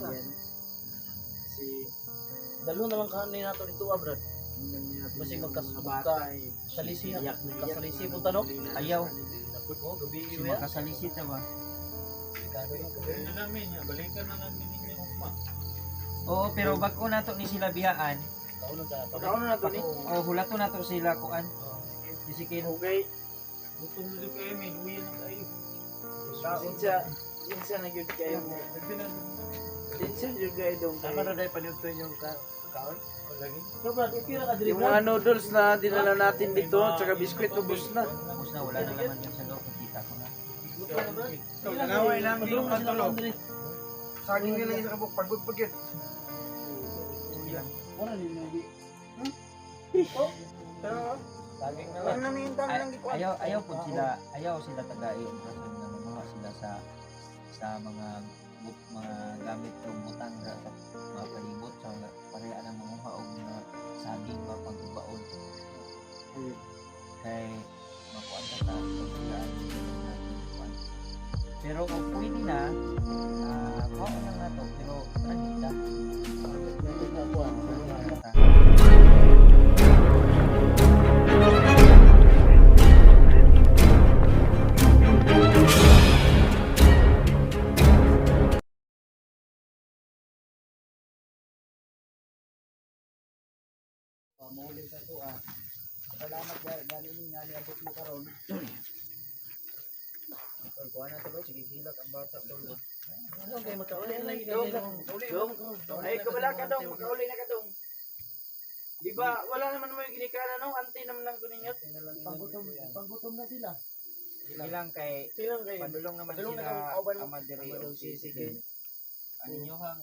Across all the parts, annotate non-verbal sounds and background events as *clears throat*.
na. Yan. Kasi Dalo naman kanin nato dito ah, brad. tingnan niya natin Kasi yung magkas- mga magka- bata eh. salisi na- magkasalisi po tanong? Ayaw. Oh, gabi Si yun ya. makasalisit na ba? Kaya na namin, ya, balikan na namin ugma. Oo, pero bago na to ni sila biyaan. Kauno sa Pagkaon na to ni. O hulato na to sila kuan. Isikin. Okay. Gutom na kayo, may luya na kayo. Taon siya. Insa na gyud kayo mo. Insa gyud kayo dong. Sama na dahil paniutoy yung ka kaon. o lagi. Yung mga noodles na dinala natin dito, tsaka biskwit ubos na. Tapos na wala na naman yun sa loob. Nakita ko na. So, nanaway lang yung matulog. Saging nila isa kabuk. Wala ni lagi. Pero Laging na namintang Ay, lang gikuan. ayaw ayaw po sila ayaw sila tagay ang rason na mamuha sila sa sa mga but, mga gamit o butang ra sa mga palibot sa mga pareha ng mamuha og mga saging mga pagbaon. Kay makuan ka sa pagkakaan pero kung pwede na Pamuli sa to ah. Salamat ga gani ni nga niabot mo karon. *clears throat* Tol, kuha na tuloy sige hilak ang bata tol Ano kay makauli lagi Dong, dong, dong. Ay, kabala ka dong, magkauli na ka dong. Di ba, wala naman mo yung ginikana no? Ante naman lang ko ninyo. Panggutom, panggutom na sila. bilang kay Silang kayo. Padulong naman Padulong na sila kang kauban mo. ama diri Ama daw og si sige. Ano nyo hang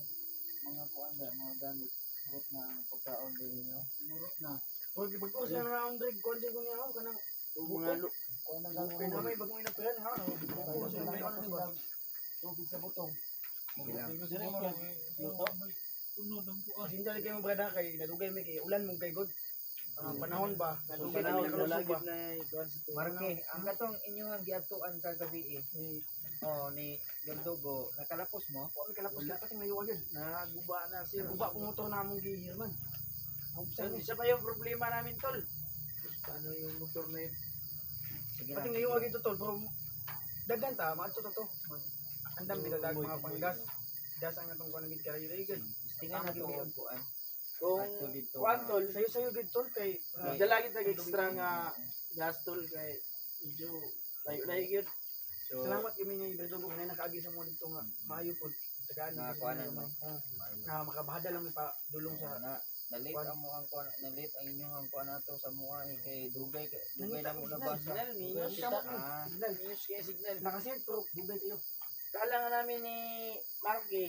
Mga kuan da, mga gamit. Murot na ang pagkaon din ninyo. Murot na. Huwag ibag-us na nga ang drag, konti ko niya ako kanang mga lu. Kuan na Kung gamit. may bagong inapiran ha? Ibag-us na may ano ba? Tubig sa butong. lang, eh, Luto? Hindi kayo brada kay nadugay mi kay ulan mong kay god. Ah, panahon ba? Na Panahon, wala gid na ikuan sa tuwa. Marke, ang katong inyong giatuan kagabi eh. Oh, ni Gandugo, nakalapos mo? Wa mi kalapos ka pati mayo agad. Naguba na sir. Guba ko motor na among gihirman. Sa isa pa yung problema namin tol. Paano yung motor na yun? Sige Pati ngayon agad tol, pero dagan ta, maato to to. Andam di dadag mga panggas. Gas ang atong karayo agad. Tingnan na to ang kuan. Kung kuan tol, sayo sayo gid tol kay dala gid tag extra nga gas tol kay medyo layo layo gid. So, Salamat kami ni Bredo ko kanina nakaagi sa mo dito nga maayo pod tagaan Na ni kuanan mo. na makabahada lang pa dulong sa na nalit Kuan. ang mo ang kuan nalit ang inyong ang kuan ato sa mua eh, kay dugay dugay na mo nabasa. signal ni Ah, signal minus kaya signal nakasit pero dugay kayo kala nga namin ni Marky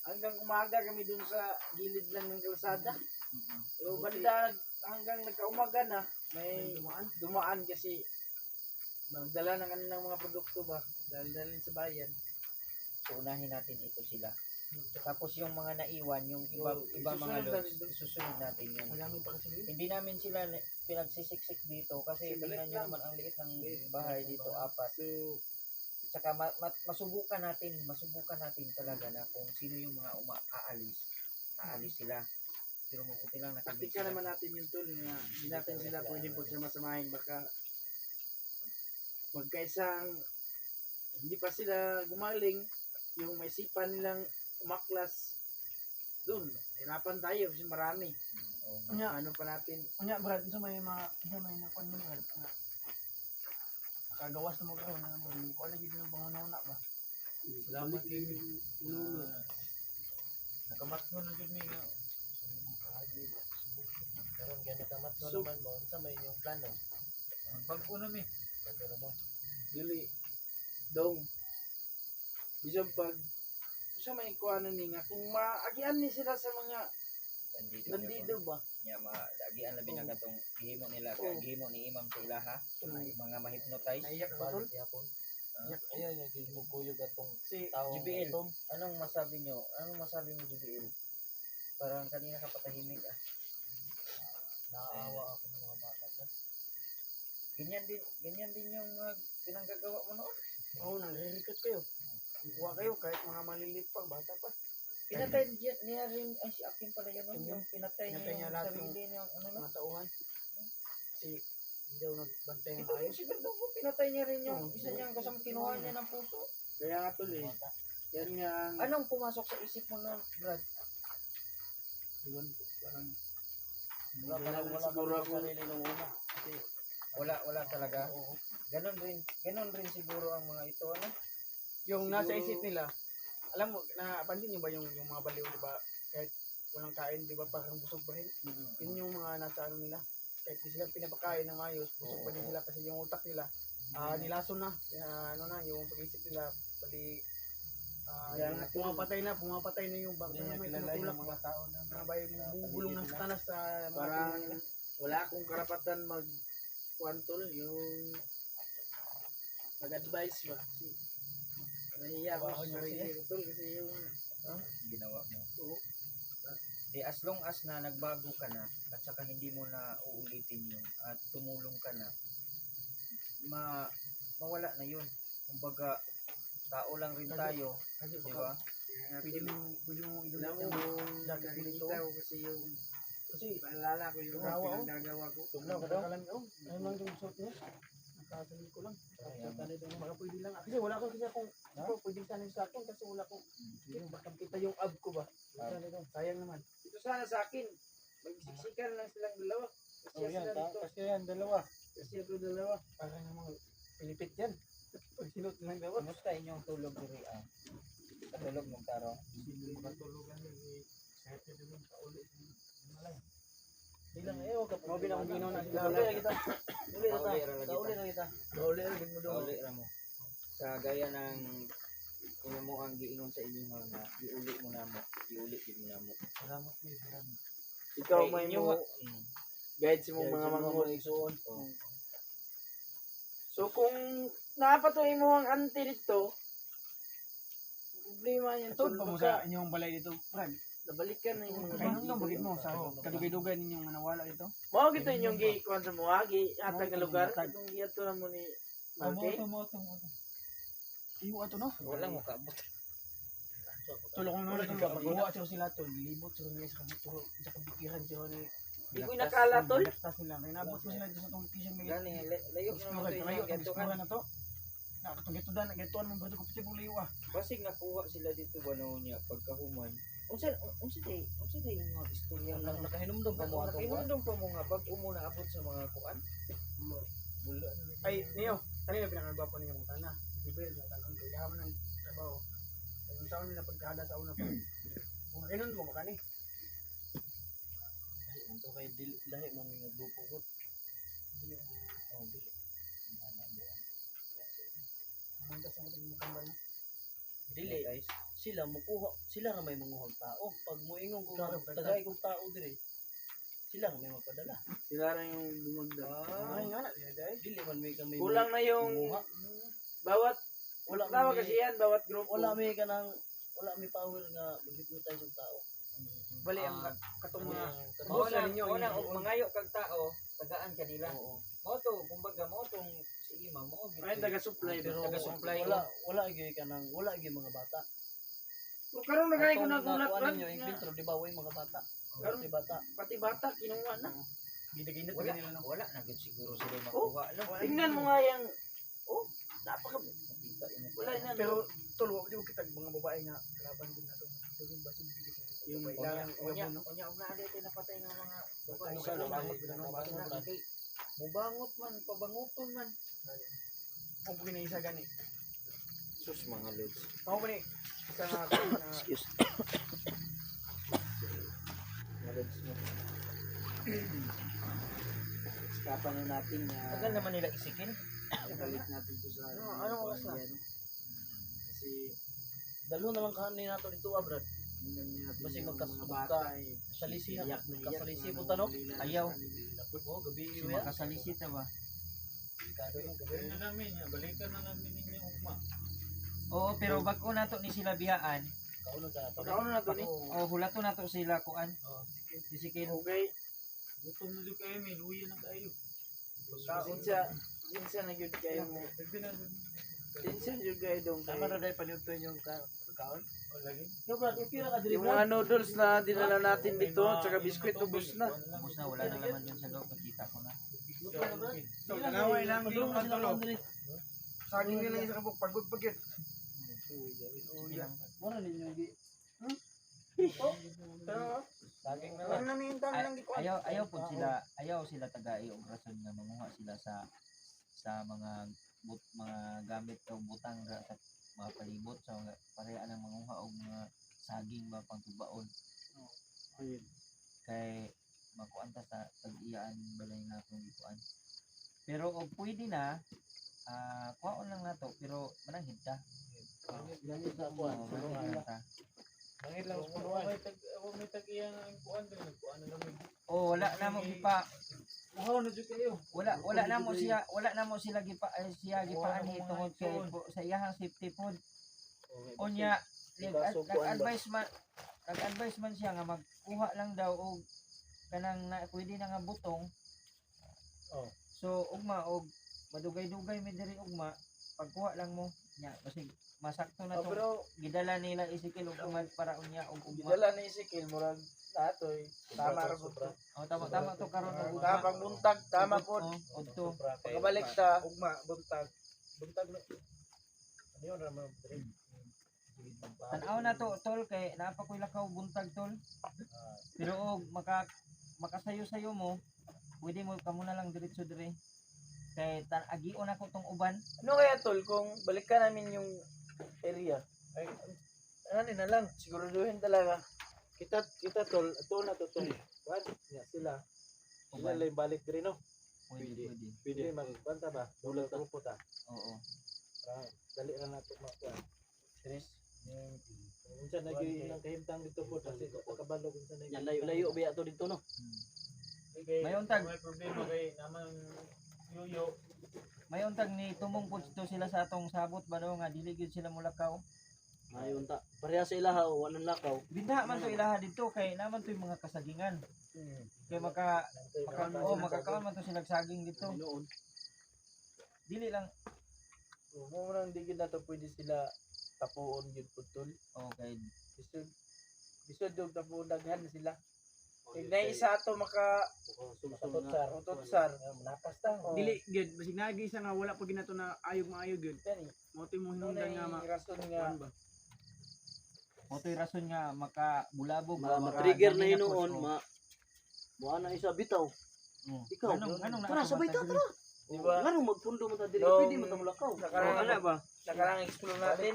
hanggang umaga kami dun sa gilid lang ng kalsada. Pero banda hanggang nagkaumaga na may dumaan? dumaan kasi magdala ng kanilang mga produkto ba dalhin sa bayan. So unahin natin ito sila. Tapos yung mga naiwan, yung iba So, iba mga natin. susunod natin yun. Hindi namin sila na- pinagsisiksik dito kasi tingnan nyo naman ang liit ng bahay dito, apat. so Tsaka ma- ma- masubukan natin, masubukan natin talaga na kung sino yung mga uma aalis. Aalis sila. Pero mabuti lang nakagit taktika sila. naman natin yung tool na hindi natin sila pwede po sila masamahin baka magkaisang hindi pa sila gumaling yung may sipa nilang umaklas doon hirapan tayo kasi marami Mm, nga. ano pa natin Anya Brad, sa may mga sa may nakon mo Brad. Nga. Nakagawas na mo karon na Brad. Ko na gid ng pangunaw na ba. Salamat kayo. Ah, Nakamat mo na gud mi nga. Karon kay nakamat mo naman mo sa may inyong plano. Ang Bagko na mi. Ano mo? Dili dong. Bisan pag sa may kuano ni nga kung maagian ni sila sa mga Bandido. bandido ba. Nya mga dagian labi na katong gihimo nila, Oo. gihimo ni imam sa ilaha, mga mahipnotize. Naiyak ba yapon. Ah. Yak ayan yung di mo kuyog atong Si taong JBL. itom. Anong masabi nyo? Anong masabi mo, JBL? Parang kanina ka patahimik ah. Naaawa ako ng mga bata ko. Ganyan din, ganyan din yung uh, pinanggagawa mo noon. Oo, oh, nangririkot kayo. Kuha kayo kahit mga maliliit pa, bata pa. Pinatay niya, niya rin, ay si Akin pala yun, no? yung pinatay niya Pinatay niya yung lahat sarili niya, ano na? mga tauhan. Kasi hindi daw nagbantay ng Ito ayos. yung si Verdugo, pinatay niya rin yung Oo. isa niyang kasama kinuha niya ng puso. Kaya nga tol eh. Yan nga ang Anong pumasok sa isip mo nun, Brad? Iwan ko. Parang Wala Wala talaga lang wala siguro ako. sarili nung una. Kasi Wala, wala talaga. oo. Ganon rin, ganon rin siguro ang mga ito, ano? Yung nasa Siguro- isip nila, alam mo, napansin niyo ba yung, yung mga baliw, di ba? Kahit walang kain, di ba, parang busog pa rin. Yun yung mga nasa ano nila. Kahit di sila pinapakain ng ayos, busog pa din sila kasi yung utak nila, ah nilason na. Kaya ano na, yung pag-isip nila, bali, ah Kaya yung nga, pumapatay na, pumapatay na yung hindi niya may kilala yung mga tao na Mga bay, bumubulong ng satanas sa mga Parang tingin nila. wala akong karapatan mag kwantol yung mag-advise ba kasi nahiya ako sa sarili ko tol kasi yung Ginawa mo. oo, Di as long as na nagbago ka na at saka hindi mo na uulitin yun at tumulong ka na, ma mawala na yun. Kumbaga, tao lang rin tayo, di ba? pwede mo, pwede mo mo yung jacket ko kasi yung Kasi, maalala ko yung pinagagawa ko Tugnaw ka daw? Oh, ano lang yung suot niya? Nakasalit ko lang. Ko lang. Baka pwede lang. Kasi wala ko kasi akong, ako pwede sanin sa akin kasi wala akong, baka kita yung ab ko ba? Ko. Sayang naman. ito sana sa akin magsiksikan lang silang dalawa kasi Oh, yan, ta- kasi yan, dalawa. kasi ako dalawa Para namang pilipit yan. *laughs* Pag sinot lang daw. Kamusta inyong tulog diri ah? Katulog mong taro. matulugan ni excited naman sa ulit Di lang eh, wag ka Mo binang ginaw na. Uli na kita. Uli na kita. Uli na kita. Uli na. Pauli ra mo. Sa gaya ng ino mo ang giingon sa inyo nga iuli mo na mo, iuli gid mo na mo. Salamat, Kuya, salamat. ikaw may mo guide Kaya mong mga sa manghod igsuon. Oh. So kung napatuloy mo ang ante dito, problema yan. Tod pa mo sa inyong balay dito. Brad, Nabalikan na yung mga nung bagit mo sa kadugay-dugay ninyong manawala dito. Mao gito inyong gi kuan sa mga gi nga Mao lugar itong giato na mo ni Marque. moto, moto, moto. Iyo ato no. Wala mo kaabot. Tulong ko naman ito. Pagawa siya sila tol. Libot sila niya sa kamuturo. Sa kabikiran siya ni. Di ko nakala tol. Nagtas sila. Kaya nabot ko sila sa competition. May Gani la- layo na mo to Explore gantukan. na to. Nakatong gito dan. Gito mo ba ito ko pati buliw ah. Basig nakuha sila dito banaw niya pagkahuman. Unsa unsa day unsa day mga istorya lang nakahinumdum pa mo ato. Nakahinumdum pa mo nga pag umo na abot sa mga kuan. Ay, Neo. Kanina pinakagwapo niya mong tana. Ibel mo tanong ko. Yaman ng trabaho. Kung saan nila pagkada sa una pa. Kung inon mo makani. Ito kay dili lahi mo mga grupo ko. Oh, dili. Kumunta sa mga mga kambal mo. Dili. guys. Sila mukuha, sila ra may manguhang tao. Pag moingon ko tagay kong tao dire. Sila ra may mapadala. Sila rin yung dumagdag. Ay, nga na. Dili man may kami Kulang na yung manguha. bawat Wala may- kasi yan bawat grupo. wala may kanang wala may power nga mag-hypnotize yung tao. Bali ang Ah, katong mga Mga- Mao na ninyo, og mangayo kag tao, tagaan kanila. Oo. Mao to kumbaga tong si Ima mo ay taga-supply Pero ba? taga-supply wala wala gyud kanang wala gyud mga bata. Kung karon na gay ko nakuha Brad, ninyo, yung filtro, di ba, way mga bata. Karon- Pati bata. pati bata kinuha na. gidaginit wala na nila wala na gid siguro sila makuha no. Tingnan mo nga yung oh, napaka yung wala na Pero wa mo kita mga babae nga kalaban din nato. Tugin ba sila dili sa Yung babae Unya, unya, unya og naa dito napatay nga mga babae. Sa ka, Mubangot man, pabanguton man. Kung pugin na isa gani. Sus mga lods. Ba ni isa nga na Excuse. Mga lods mo. Kapan na natin na Tagal naman nila isikin. balik natin to sa Ano, anong oras na? Kasi Dalo na lang kahanin nato dito, ah, Kasi yung magkas- mga magka- bata eh. Salisi na, na iyak kasalisi na po tanong. na Ayaw. Oo, gabi yun yan. makasalisita ba? Delikado yung gabi. Na namin, balikan na namin ninyo ugma. Oo, pero bago nato ni sila biyaan, Kaunon sa na to ni. o hulato nato sila kuan. Oo. Sisikin. Okay. Gutom na kayo, may luya na kayo. Sinsa, sinsa na yun kayo mo. Tension yung guy dong. Tama na dahil paniutoy yung ka- kaon. O lagi. Yung mga noodles na dinala natin dito, tsaka biskwit ubos na. Tapos na, wala na laman dun sa loob. Nakita ko na. So, kanaway lang yung ang tulo. Saging nila yung kabuk, pagod lang. Muna ninyo yung gi- Pero, Saging na ano lang ayaw ayaw po sila ayaw sila tagai og rason nga manguha sila sa sa mga but, mga gamit o butang ra sa mga palibot sa mga pareha ng manguha og mga saging ba pangtubaon. Ayun. kay makuanta sa pag-iyaan balay na akong gikuan. Pero og pwede na ah kuhaon lang nato pero mananghid ta. Ganyan sa Oo, ako. mananghid lang ta Mangit lang sa punuan. ako may tag-iya nga ang kuan din nagkuan na lang. oh wala na mo gipa Wow, na dyan kayo. wala wala na mo siya wala na mo sila gipa eh, siya gipaani tungod kay sa iyahang safety food unya nag-advise man nag-advise man siya nga magkuha lang daw og kanang na, pwede na nga butong Oh. so ugma og madugay-dugay mi diri ugma pagkuha lang mo nya basig masakto na Oh, to pero gidala nila isikil og umad para unya og ugma gidala ni Ezekiel, murag natoy. Tama ra po. oh tama tama to karon og ugma Tama, pagbuntag, tama po. oh, udto Pagkabalik ta, ugma, buntag. Buntag na. Ano yun naman? Dre? Tanaw na to tol kay naapa koy lakaw buntag tol. Pero og maka makasayo-sayo mo, pwede mo kamo na lang diretso dire. Kay tan agion ako tong uban. Ano kaya tol kung balikan namin yung area? Ay, ano na lang. Siguraduhin talaga. Kita, kita tol, ito na to tol. Kuan, nga sila. Sila lang balik diri no. Pwede, Pwede. pwede. Pwede magbanta ba? Dulot grupo ta. Oo. Ah, dali ra nato makuan. Tres. Unsa na gyud ilang kahimtang dito po kasi pagkabalo unsa na Yan layo-layo ba ato dito no? Hmm. May untag, May problema kay naman yuyo. May untag ni tumong pud to sila sa atong sabot ba nga dili gyud sila mulakaw. Mayon ta. Pareha sa ilaha o wanan lakaw. Binta man to ilaha dito kay naman to yung mga kasagingan. Kay maka maka oh, makakaon man to sila saging dito. Dili lang Mo nang digid na to pwede sila tapuon gyud putol. okay. Bisod bisod dog tapuon daghan sila. Na isa ato maka Tutsar. utotsar. Napas ta. Oh. Dili, good. Basig nagi nga wala pa ginato na ayog maayog. Yan eh. Mo to mo Ano hinungdan nga ma. nga? Mo to'y rason nga makabulabog Ma- o ma-trigger na so, ma Buha na isa bitaw. mm. Ikaw, Tara, sabay ta, tara. Di ba? Ngano magpundo mo ta Nung- pwede mo ta mulakaw. Nakarang- Oh, ana ba? nakarang explore natin.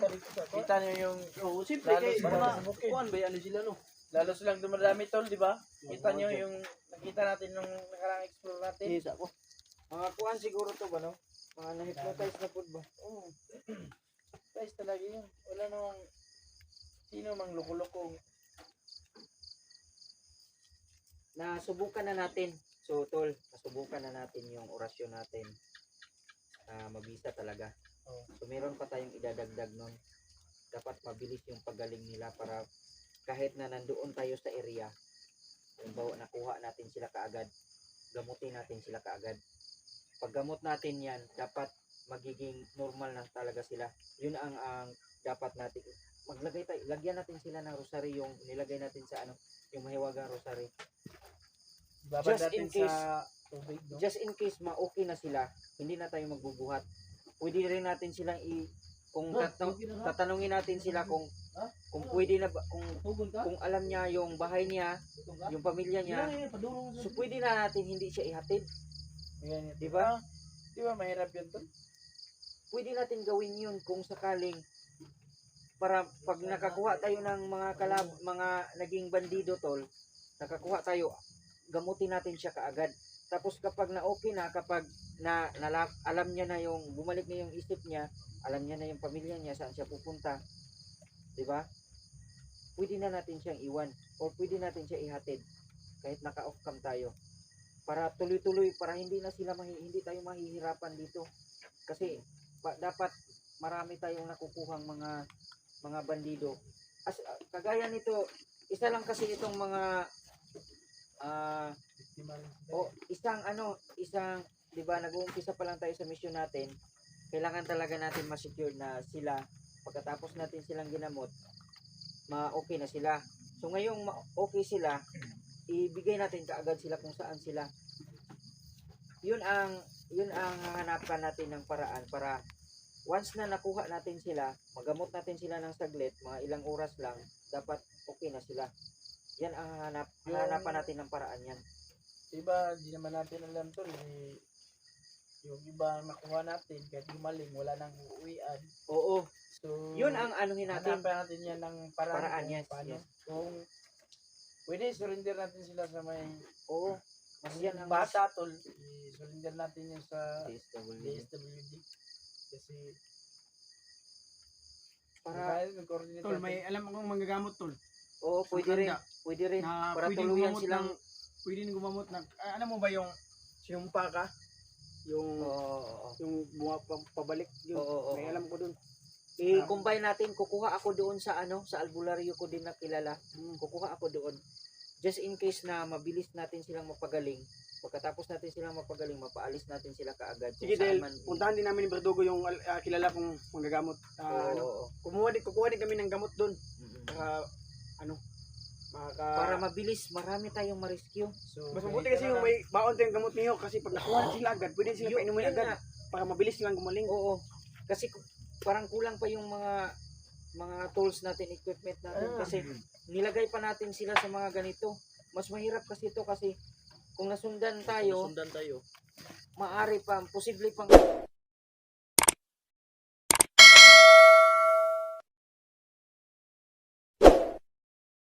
Kita niyo yung Oh, simple kay mga kuan ba yan sila no? Lalo silang dumadami tol, di ba? Kita niyo yung nakita natin nung nakarang explore natin. Isa ko. Mga kuan siguro to ba no? Mga na-hypnotize na food ba? Oo. Guys, talaga yun. Wala namang sino mang loko-loko. nasubukan na natin. So, tol, nasubukan na natin yung orasyon natin. Ah, mabisa talaga. So, meron pa tayong idadagdag nun. Dapat mabilis yung paggaling nila para kahit na nandoon tayo sa area, halimbawa nakuha natin sila kaagad, gamutin natin sila kaagad. Paggamot natin yan, dapat magiging normal na talaga sila. Yun ang ang dapat natin maglagay tayo, lagyan natin sila ng rosary yung nilagay natin sa ano, yung mahiwagang rosary. Babad Just in case. sa tubig, no? Just in case ma-okay na sila, hindi na tayo magbubuhat. Pwede rin natin silang i kung tata- tatanungin natin sila kung kung pwede na ba, kung kung alam niya yung bahay niya, yung pamilya niya, so pwede na natin hindi siya ihatid. Di ba? Di ba mahirap yun tol? Pwede natin gawin yun kung sakaling para pag nakakuha tayo ng mga kalab, mga naging bandido tol, nakakuha tayo, gamutin natin siya kaagad. Tapos kapag na okay na, kapag na, nala, alam niya na yung, bumalik na yung isip niya, alam niya na yung pamilya niya, saan siya pupunta, di ba? Pwede na natin siyang iwan, or pwede natin siya ihatid, kahit naka-off cam tayo. Para tuloy-tuloy, para hindi na sila, mahi, hindi tayo mahihirapan dito. Kasi, pa, dapat marami tayong nakukuhang mga mga bandido. As, ah, kagaya nito, isa lang kasi itong mga ah o isang ano, isang 'di ba nag-uumpisa pa lang tayo sa mission natin. kailangan talaga natin ma-secure na sila pagkatapos natin silang ginamot ma-okay na sila. So ngayong ma- okay sila, ibigay natin kaagad sila kung saan sila. Yun ang yun ang hahanapan natin ng paraan para once na nakuha natin sila, magamot natin sila ng saglit, mga ilang oras lang, dapat okay na sila. Yan ang hanap, hahanapan natin ng paraan yan. Iba, di naman natin alam to. Eh, yung iba nakuha natin, kahit gumaling, wala nang uuwian. Oo, So, yun ang anuhin natin. hanapan natin yan ng paraan, Paraan, kung yes, paano. yes. Kung pwede, surrender natin sila sa may Oo, mas yan ang bata, tol. I-surrender natin yun sa DSWD. DSWD. Kasi, Para, para mag-coordinate Tol, may alam akong manggagamot tol. oo, pwede rin, pwede rin. Na Para gumamot silang, ng, pwedeng gumamot ng, ah, alam mo ba yung, siyumpa ka? Yung, oo, oo, oo. yung buha pa- pabalik yun. Oo, oo, may oo. alam ko dun. I-combine natin, kukuha ako doon sa ano, sa albularyo ko din na kilala. Hmm. Kukuha ako doon. Just in case na mabilis natin silang mapagaling, pagkatapos natin silang mapagaling, mapaalis natin sila kaagad. kung Sige, saan dahil man- puntahan din namin ni Berdugo yung ah, kilala kong manggagamot. Oo, Ah, ano, oo, oo. kumuha din, kukuha din kami ng gamot dun. Mm-mm. Para, ano, maka, Para mabilis, marami tayong ma-rescue. So, mas mabuti ka kasi na yung may baon tayong gamot niyo kasi pag nakuha na sila agad, pwede sila painumin yun agad nga. para mabilis silang gumaling. Oo. Kasi parang kulang pa yung mga mga tools natin, equipment natin Ah. kasi nilagay pa natin sila sa mga ganito. Mas mahirap kasi ito kasi kung nasundan tayo, Sundan tayo. maari pa, posible pang